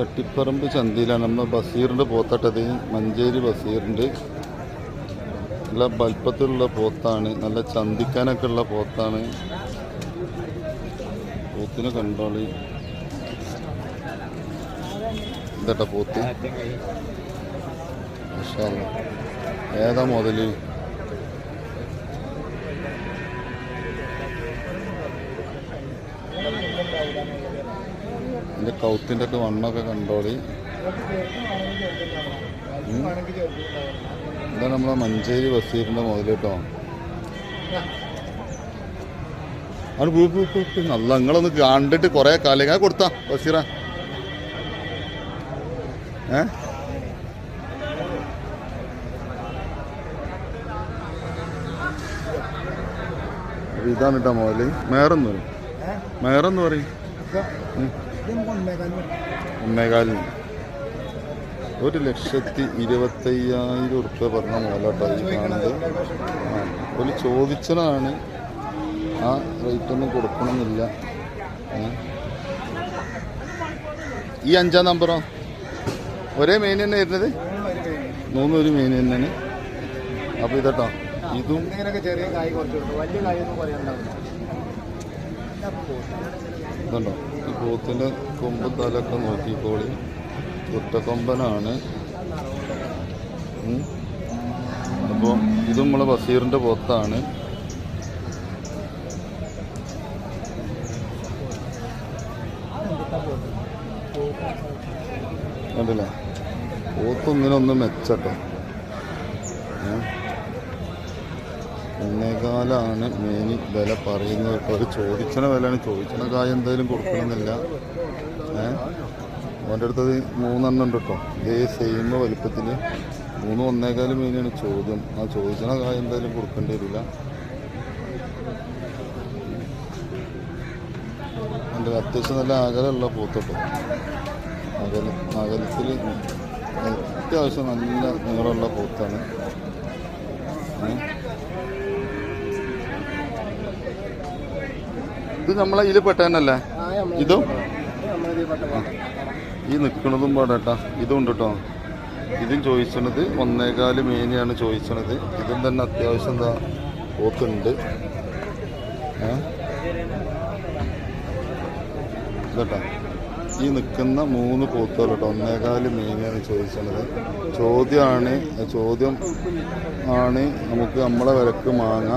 ചട്ടിപ്പറമ്പ് ചന്തയിലാണ് നമ്മൾ ബസീറിന്റെ പോത്തട്ടത്. മഞ്ചേരി ബസീറിന്റെ. നല്ല വലിപ്പത്തിലുള്ള പോത്താണ്. നല്ല ചന്തിക്കാനൊക്കെ ഉള്ള പോത്താണ്. പോത്തിനെ കണ്ടോളി. ഇതട്ട പോത്ത്. ഏതാ മുതൽ? എന്റെ കൗത്തിന്റെ ഒക്കെ വണ്ണമൊക്കെ കണ്ടോളി. എന്താ നമ്മളെ മഞ്ചേരി ബസീറിന്റെ മുതൽ കേട്ടോ അവിടെ പോയി പോയി പോയി. നല്ല നിങ്ങളൊന്ന് കണ്ടിട്ട് കുറേ കാലം. കൊടുത്താ ബസീറ ഏ? ഇതാണ് കേട്ടോ മോലി മേറെന്ന് പറയും. മേറെന്ന് പറയും. ഒന്നേകാലിന് ഒരു ലക്ഷത്തി ഇരുപത്തയ്യായിരം ഉറുപ്പ്യ പറഞ്ഞ കാണുന്നത്. ഒരു ചോദിച്ചതാണ്. ആ റേറ്റ് ഒന്നും കൊടുക്കണമെന്നില്ല. ഈ അഞ്ചാം നമ്പറോ? ഒരേ മെയിൻ തന്നെ വരുന്നത്? മൂന്ന് ഒരു മെയിൻ തന്നെയാണ്. അപ്പോൾ ഇതട്ടോ ഇതും ചെറിയ കായ് കുറച്ച് വലിയ കായൊന്നും പറയാനുണ്ടാവില്ല. ഇതുണ്ടോ? ഈ പോത്തിന്റെ കൊമ്പും തലൊക്കെ നോക്കിക്കോളി ഒറ്റക്കൊമ്പനാണ് അപ്പോൾ ഇതും നമ്മളെ ബസീറിന്റെ പോത്താണ് കണ്ടില്ലേ? പോത്തൊന്നിനൊന്ന് മെച്ചട്ടോ. ഏ ഒന്നേകാലാണ് മേനി വില പറയുന്നത്. കേട്ടോ അത് ചോദിച്ചണ വിലയാണ്. ചോദിച്ചണ കായ എന്തായാലും കൊടുക്കണമെന്നില്ല. ഏ? അവന്റെ അടുത്തത് മൂന്നെണ്ണം ഉണ്ട് കേട്ടോ. ഇതേ സെയിം വലിപ്പത്തിൽ മൂന്ന് ഒന്നേകാൽ മീനാണ് ചോദ്യം. ആ ചോദിച്ചണ കായ എന്തായാലും കൊടുക്കേണ്ടി വരില്ല. എന്റെ അത്യാവശ്യം നല്ല അകലമുള്ള പൂത്തോട്ടോ. അകല അകലത്തിൽ അത്യാവശ്യം നല്ല നീളമുള്ള പൂത്താണ്. ഏ? ഇത് നമ്മളെ ഇതിൽ പെട്ടതന്നല്ലേ? ഇതും? ഈ നിൽക്കുന്നതും പാടേട്ടാ ഇതും ഉണ്ട് കേട്ടോ ഇതും ചോദിച്ചണത് ഒന്നേകാൽ മേനിയാണ് ചോദിച്ചണത്. ഇതും തന്നെ അത്യാവശ്യം എന്താ പോത്തുണ്ട് ഏട്ടാ ഇതട്ടാ. ഈ നിൽക്കുന്ന മൂന്ന് പോത്തുകൾ കേട്ടോ ഒന്നേകാൽ മേനിയാണ് ചോദിച്ചത് ചോദ്യമാണ് ചോദ്യം ആണ് നമുക്ക് നമ്മളെ വിലക്ക് മാങ്ങ.